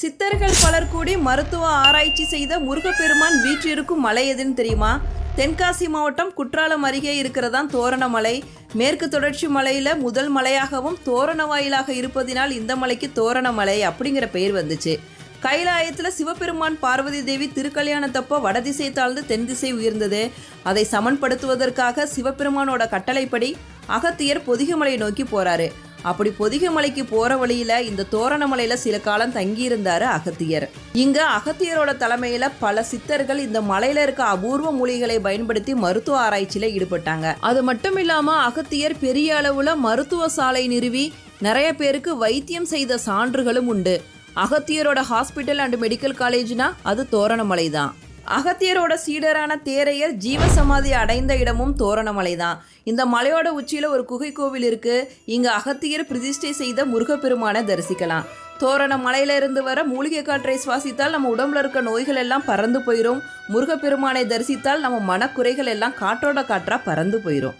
சித்தர்கள் பலர் கூடி மருத்துவ ஆராய்ச்சி செய்த முருகப்பெருமான் வீற்றிருக்கும் மலை எதுன்னு தெரியுமா? தென்காசி மாவட்டம் குற்றாலம் அருகே இருக்கிறதான் தோரணமலை மேற்கு தொடர்ச்சி மலையில முதல் மலையாகவும் தோரண வாயிலாக இருப்பதினால் இந்த மலைக்கு தோரணமலை அப்படிங்கிற பெயர் வந்துச்சு. கைலாயத்தில் சிவபெருமான் பார்வதி தேவி திருக்கல்யாணத்தப்போ வடதிசை தாழ்ந்து தென் திசை உயர்ந்தது. அதை சமன்படுத்துவதற்காக சிவபெருமானோட கட்டளைப்படி அகத்தியர் பொதிகமலை நோக்கி போறாரு. அப்படி பொதிகமலைக்கு போற வழியில இந்த தோரணமலையில சில காலம் தங்கியிருந்தாரு அகத்தியர். இங்க அகத்தியரோட தலைமையில பல சித்தர்கள் இந்த மலையில இருக்க அபூர்வ மூலிகளை பயன்படுத்தி மருத்துவ ஆராய்ச்சியில ஈடுபட்டாங்க. அது மட்டும் இல்லாம அகத்தியர் பெரிய அளவுல மருத்துவ சாலை நிறுவி நிறைய பேருக்கு வைத்தியம் செய்த சான்றுகளும் உண்டு. அகத்தியரோட ஹாஸ்பிட்டல் அண்ட் மெடிக்கல் காலேஜ்னா அது தோரணமலை தான் அகத்தியரோட சீடரான தேரையர் ஜீவசமாதி அடைந்த இடமும் தோரணமலை தான் இந்த மலையோட உச்சியில் ஒரு குகை கோவில் இருக்கு. இங்கே அகத்தியர் பிரதிஷ்டை செய்த முருகப்பெருமானை தரிசிக்கலாம். தோரண மலையில இருந்து வர மூலிகை காற்றை சுவாசித்தால் நம்ம உடம்புல இருக்க நோய்கள் எல்லாம் பறந்து போயிடும் முருகப்பெருமானை தரிசித்தால் நம்ம மனக்குறைகள் எல்லாம் காற்றோட காற்றா பறந்து போயிடும்